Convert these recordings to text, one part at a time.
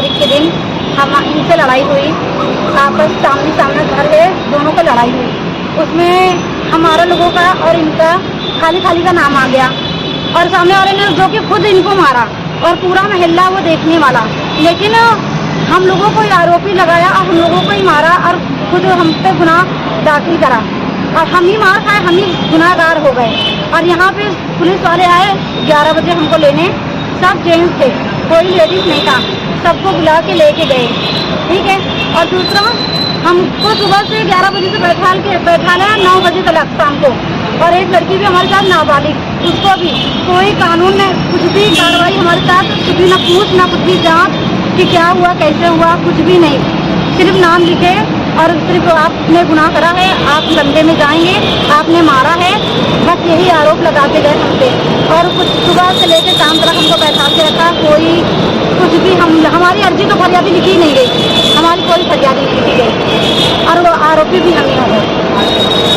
हम इनसे लड़ाई हुई। आपस सामने सामने घर गए, दोनों को लड़ाई हुई। उसमें हमारा लोगों का और इनका खाली खाली का नाम आ गया। और सामने वाले ने जो कि खुद इनको मारा और पूरा महल्ला वो देखने वाला। लेकिन हम लोगों को आरोपी लगाया और हम लोगों को ही मारा और खुद हम पे गुनाह दाखिल करा। और हम ही मार खाए, हम ही गुनाहगार हो गए। और यहाँ पे पुलिस वाले आए, ग्यारह बजे हमको लेने। सब जेंट्स थे, कोई लेडीज़ नहीं था। सबको बुला के लेके गए, ठीक है? और दूसरा, हमको सुबह से ग्यारह बजे से बैठा के बैठा लिया नौ बजे तक शाम को। और एक लड़की भी हमारे साथ नाबालिग, उसको भी कोई कानून ने कुछ भी कार्रवाई हमारे साथ, कुछ भी ना पूछ, ना कुछ भी जाँच कि क्या हुआ, कैसे हुआ, कुछ भी नहीं। सिर्फ नाम लिखे और सिर्फ आपने गुनाह करा है आप डंडे में जाएंगे आपने मारा है बस यही आरोप लगाते गए हम पे और कुछ सुबह से लेकर शाम तक हमको बैठा के रखा कोई कुछ भी हम हमारी अर्जी तो फरियादी लिखी नहीं गई हमारी कोई फरियादी नहीं लिखी गई और वो आरोपी भी हम ही हो गए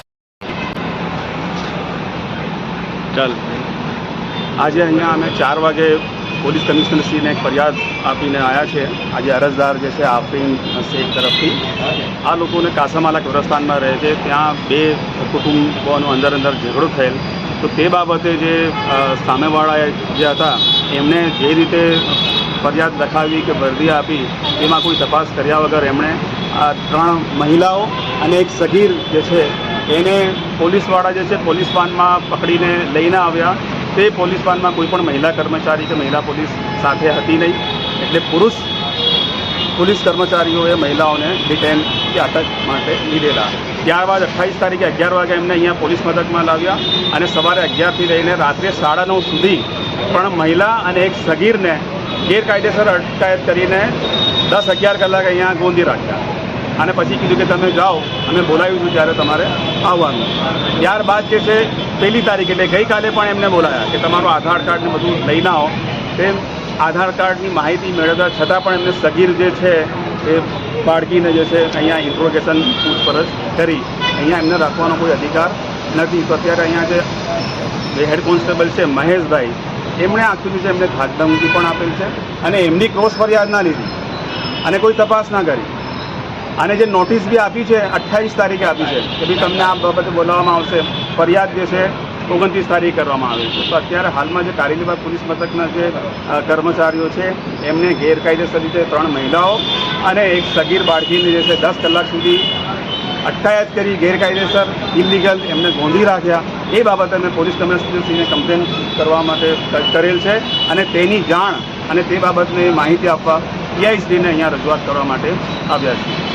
ચાલ આજે અહીંયા અમે ચાર વાગે પોલીસ કમિશનરશ્રીને એક ફરિયાદ આપીને આવ્યા છે. આજે અરજદાર જે છે, આફરીન શેખ તરફથી. આ લોકોને કાસામાલા કબ્રસ્તાનમાં રહે છે. ત્યાં બે કુટુંબોનો અંદર અંદર ઝઘડો થયેલ. તો તે બાબતે જે સામેવાળા જે હતા, એમને જે રીતે ફરિયાદ લખાવી કે વર્દી આપી, તેમાં કોઈ તપાસ કર્યા વગર એમણે આ ત્રણ મહિલાઓ અને એક સગીર જે છે, એને પોલીસવાળા જે છે, પોલીસ વાનમાં પકડીને લઈને આવ્યા. તે પોલીસ વાનમાં કોઈ પણ મહિલા કર્મચારી કે મહિલા પોલીસ સાથે હતી નહીં. એટલે પુરુષ પોલીસ કર્મચારીઓએ મહિલાઓને ડિટેન કે અટક માટે લીધેલા. ત્યારબાદ અઠ્ઠાવીસ તારીખે અગિયાર વાગે એમને અહીંયા પોલીસ મથકમાં લાવ્યા અને સવારે અગિયારથી લઈને રાત્રે સાડા નવ સુધી પણ મહિલા અને એક સગીરને ગેરકાયદેસર અટકાયત કરીને દસ અગિયાર કલાક અહીંયા ગોંધી રાખ્યા. અને પછી કીધું કે તમે જાઓ, અમે બોલાવ્યું છું ત્યારે તમારે આવવાનું. ત્યારબાદ જે છે, પહેલી તારીખ એટલે ગઈકાલે પણ એમને બોલાયા કે તમારું આધાર કાર્ડને બધું લઈને આવો. તેમ આધાર કાર્ડની માહિતી મેળવતા છતાં પણ એમને સગીર જે છે, એ બાળકીને જે છે, અહીંયા ઇન્ટ્રોગેશન પૂછપરછ કરી. અહીંયા એમને રાખવાનો કોઈ અધિકાર નથી. તો અત્યારે અહીંયા જે હેડ કોન્સ્ટેબલ છે, મહેશભાઈ, એમણે આખું છે એમને ધાકધમકી પણ આપેલ છે અને એમની ક્રોસ ફરિયાદ ના લીધી અને કોઈ તપાસ ના કરી. અને જે નોટિસ બી આપી છે અઠ્ઠાવીસ તારીખે આપી છે કે ભાઈ તમને આ બાબતે બોલાવવામાં આવશે. ફરિયાદ જે છે, ઓગણત્રીસ તારીખે કરવામાં આવે છે. તો અત્યારે હાલમાં જે કારેલીબાગ પોલીસ મથકના જે કર્મચારીઓ છે, એમને ગેરકાયદેસર રીતે ત્રણ મહિલાઓ અને એક સગીર બાળકીને જે છે, દસ કલાક સુધી અટકાયત કરી, ગેરકાયદેસર ઇલીગલ એમને ગોંધી રાખ્યા. એ બાબતે અમે પોલીસ કમિશનરશ્રીને કમ્પ્લેન કરવા માટે કરેલ છે અને તેની જાણ અને તે બાબતને માહિતી આપવા પીઆઈસીને અહીંયા રજૂઆત કરવા માટે આવ્યા છીએ.